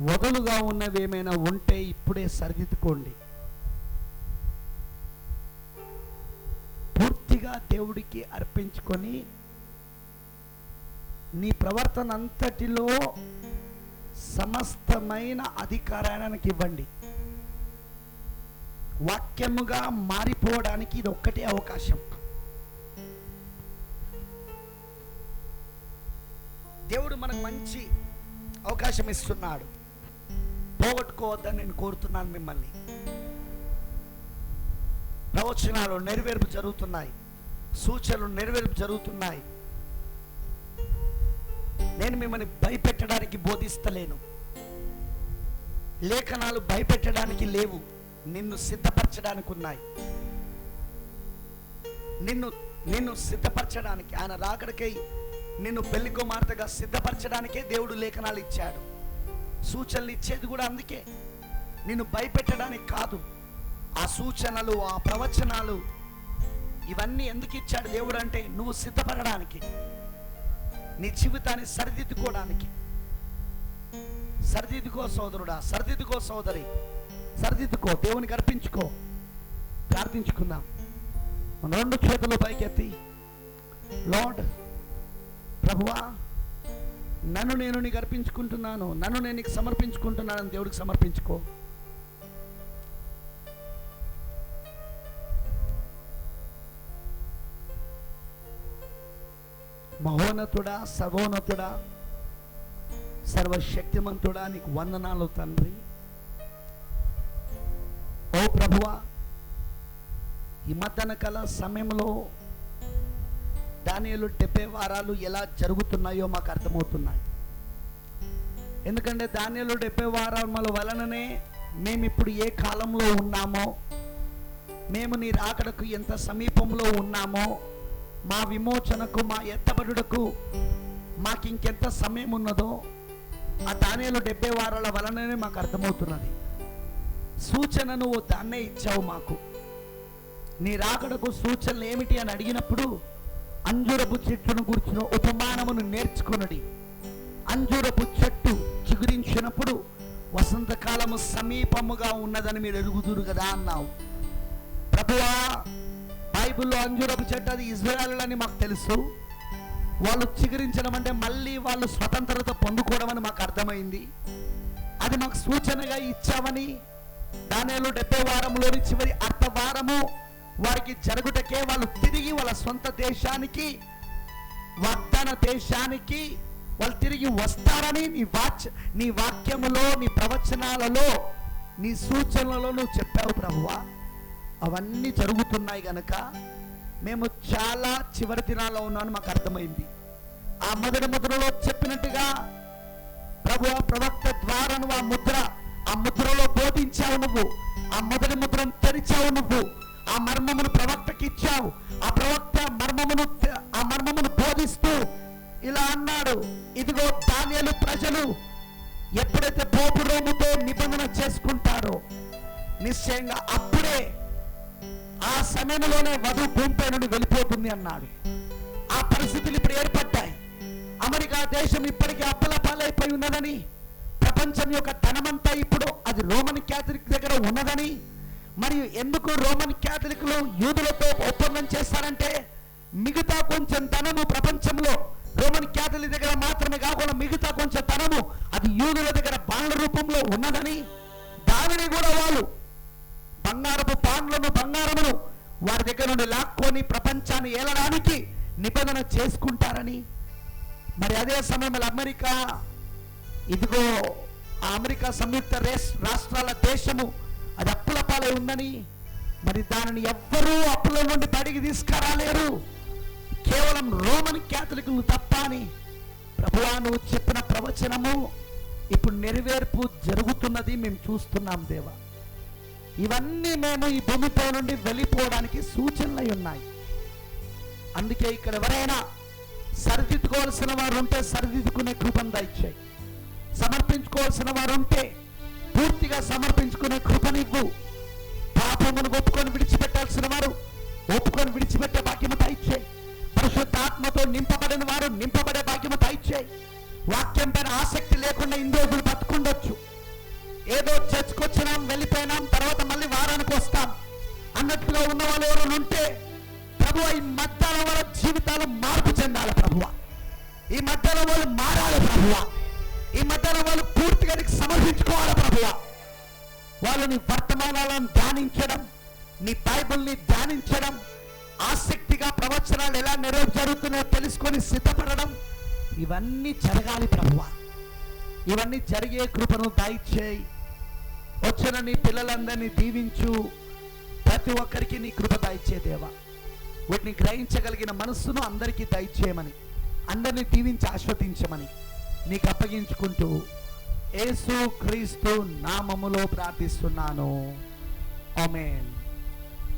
వదులుగా ఉన్నవి ఏమైనా ఉంటే ఇప్పుడే సరిదిద్దుకోండి. పూర్తిగా దేవుడికి అర్పించుకొని నీ ప్రవర్తన అంతటిలో సమస్తమైన అధికారానికి ఇవ్వండి. వాక్యముగా మారిపోవడానికి ఇది ఒక్కటే అవకాశం. దేవుడు మనకు మంచి అవకాశం ఇస్తున్నాడు. పోగొట్టుకోవద్దని నేను కోరుతున్నాను మిమ్మల్ని. ప్రవచనాలు నెరవేర్పు జరుగుతున్నాయి. సూచనలు నెరవేర్పు జరుగుతున్నాయి. నేను మిమ్మల్ని భయపెట్టడానికి బోధిస్తలేను. లేఖనాలు భయపెట్టడానికి లేవు. నిన్ను సిద్ధపరచడానికి ఉన్నాయి. నిన్ను నిన్ను సిద్ధపరచడానికి ఆయన రాకడికై నిన్ను పెళ్ళి కుమార్తెగా సిద్ధపరచడానికే దేవుడు లేఖనాలు ఇచ్చాడు. సూచనలు ఇచ్చేది కూడా అందుకే. నిన్ను భయపెట్టడానికి కాదు. ఆ సూచనలు ఆ ప్రవచనాలు ఇవన్నీ ఎందుకు ఇచ్చాడు దేవుడు అంటే నువ్వు సిద్ధపడడానికి నీ జీవితాన్ని సరిదిద్దుకోవడానికి. సరిదిద్దుకో సోదరుడా సరిదిద్దుకో సోదరి సరిదిద్దుకో దేవుని అర్పించుకో. ప్రార్థించుకుందాం. మన రెండు చేతులు పైకెత్తి లార్డ్ ప్రభువా నన్ను నేను నీకు అర్పించుకుంటున్నాను నన్ను నేను నీకు సమర్పించుకుంటున్నాను దేవుడికి సమర్పించుకో. మహోన్నతుడా సర్వోన్నతుడా సర్వశక్తిమంతుడా నీకు వందనాలు తండ్రి. ఓ ప్రభువా ఈ మధ్యన కళ సమయంలో దానిలు డెబ్బై వారాలు ఎలా జరుగుతున్నాయో మాకు అర్థమవుతున్నాయి. ఎందుకంటే దానిలో డెబ్బై వారాల వలననే మేము ఇప్పుడు ఏ కాలంలో ఉన్నామో మేము నీ రాకడకు ఎంత సమీపంలో ఉన్నామో మా విమోచనకు మా ఎత్తబడుటకు మాకు ఇంకెంత సమయం ఉన్నదో ఆ దానిలో డెబ్బై వారాల వలననే మాకు అర్థమవుతున్నది. సూచన నువ్వు దాన్నే ఇచ్చావు మాకు. నీ రాకడకు సూచనలు ఏమిటి అని అడిగినప్పుడు అంజూరపు చెట్టును కూర్చున్న ఉపమానమును నేర్చుకొనుడి. అంజూరపు చెట్టు చిగురించినప్పుడు వసంతకాలము సమీపముగా ఉన్నదని మీరు ఎరుగుదురు కదా అన్నావు. ప్రభువా బైబిల్లో అంజూరపు చెట్టు అది ఇజ్రాయల్ అని మాకు తెలుసు. వాళ్ళు చిగురించడం అంటే మళ్ళీ వాళ్ళు స్వతంత్రత పొందుకోవడం అని మాకు అర్థమైంది. అది మాకు సూచనగా ఇచ్చామని దానిలో డెబ్బై వారంలోని చివరి అర్ధ వారము వారికి జరుగుటకే వాళ్ళు తిరిగి వాళ్ళ సొంత దేశానికి వాగ్దాన దేశానికి వాళ్ళు తిరిగి వస్తారని నీ వాచ్ నీ వాక్యములో నీ ప్రవచనాలలో నీ సూచనలలో నువ్వు చెప్పావు ప్రభువా. అవన్నీ జరుగుతున్నాయి గనక మేము చాలా చివరి దినాల్లో ఉన్నామని మాకు అర్థమైంది. ఆ మొదటి ముద్రలో చెప్పినట్టుగా ప్రభు ప్రవక్త ద్వారా నువ్వు ఆ ముద్ర ఆ ముద్రలో బోధించావు నువ్వు. ఆ మొదటి ముద్రను తెరిచావు నువ్వు. ఆ మర్మమును ప్రవక్తకి ఇచ్చావు. ఆ ప్రవక్త మర్మమును ఆ మర్మమును బోధిస్తూ ఇలా అన్నాడు ఇదిగో ధాన్యాలు ప్రజలు ఎప్పుడైతే పోపు రోముతో నిబంధన చేసుకుంటారో నిశ్చయంగా అప్పుడే ఆ సమయంలోనే వధు భూమిపై నుండి వెళ్ళిపోతుంది అన్నాడు. ఆ పరిస్థితులు ఇప్పుడు ఏర్పడ్డాయి. అమెరికా దేశం ఇప్పటికీ అప్పల పాలైపోయి ఉన్నదని ప్రపంచం యొక్క ధనమంతా ఇప్పుడు అది రోమన్ క్యాథలిక్ దగ్గర ఉన్నదని మరియు ఎందుకు రోమన్ క్యాథలిక్లు యూదులతో ఒప్పందం చేస్తారంటే మిగతా కొంచెం ధనము ప్రపంచంలో రోమన్ క్యాథలిక్ దగ్గర మాత్రమే కాకుండా మిగతా కొంచెం ధనము అది యూదుల దగ్గర బాండ్ల రూపంలో ఉన్నదని దానిని కూడా వాళ్ళు బంగారపు పాండ్లను బంగారమును వారి దగ్గర నుండి లాక్కొని ప్రపంచాన్ని ఏలడానికి నిబంధన చేసుకుంటారని. మరి అదే సమయంలో అమెరికా ఇదిగో ఆ అమెరికా సంయుక్త రాష్ట్రాల దేశము అది అప్పుల పాలై ఉందని మరి దానిని ఎవ్వరూ అప్పుల నుండి బడికి తీసుకురాలేరు. కేవలం రోమన్ క్యాథలిక్లు తప్ప అని ప్రభువా నువ్వు చెప్పిన ప్రవచనము ఇప్పుడు నెరవేర్పు జరుగుతున్నది మేము చూస్తున్నాం దేవా. ఇవన్నీ మేము ఈ భూమిపై నుండి వెళ్ళిపోవడానికి సూచనలు ఉన్నాయి. అందుకే ఇక్కడ ఎవరైనా సరిదిద్దుకోవాల్సిన వారు ఉంటే సరిదిద్దుకునే కృపను దయచేయి. సమర్పించుకోవాల్సిన వారు ఉంటే పూర్తిగా సమర్పించుకునే కృపనివ్వు. పాపమును ఒప్పుకొని విడిచిపెట్టాల్సిన వారు ఒప్పుకొని విడిచిపెట్టే భాగ్యము దయచేయి పరిశుద్ధాత్మతో నింపబడిన వారు నింపబడే భాగ్యము దయచేయి వాక్యం పైన ఆసక్తి లేకుండా ఇన్ని రోజులు బతుకుండొచ్చు. ఏదో చర్చకు వెళ్ళిపోయినాం తర్వాత మళ్ళీ వారానికి వస్తాం. అన్నట్టుగా ఉన్న వాళ్ళు ఎవరైనా ఉంటే ప్రభు ఈ మధ్యాహ్నం వాళ్ళ జీవితాలు మార్పు చెందాలి ప్రభువ. ఈ మధ్యాహ్నం వాళ్ళు మారాలి ప్రభువ. ఈ మధ్యాహ్నం వాళ్ళు పూర్తిగా సమర్పించుకోవాలి ప్రభువ. వాళ్ళని వర్తమానాలను ధ్యానించడం నీ బైబుల్ని ధ్యానించడం ఆసక్తిగా ప్రవచనాలు ఎలా నెరవేరు జరుగుతున్నాయో తెలుసుకొని సిద్ధపడడం ఇవన్నీ జరగాలి ప్రభువ. ఇవన్నీ జరిగే కృపను దయచేయి. వచ్చిన నీ పిల్లలందరినీ దీవించు. ప్రతి ఒక్కరికి నీ కృప దాయిచ్చే దేవా. వీటిని గ్రహించగలిగిన మనస్సును అందరికీ దయచేయమని అందరినీ దీవించి ఆస్వాదించమని నీకు అప్పగించుకుంటూ యేసు క్రీస్తు నామములో ప్రార్థిస్తున్నాను. ఆమేన్.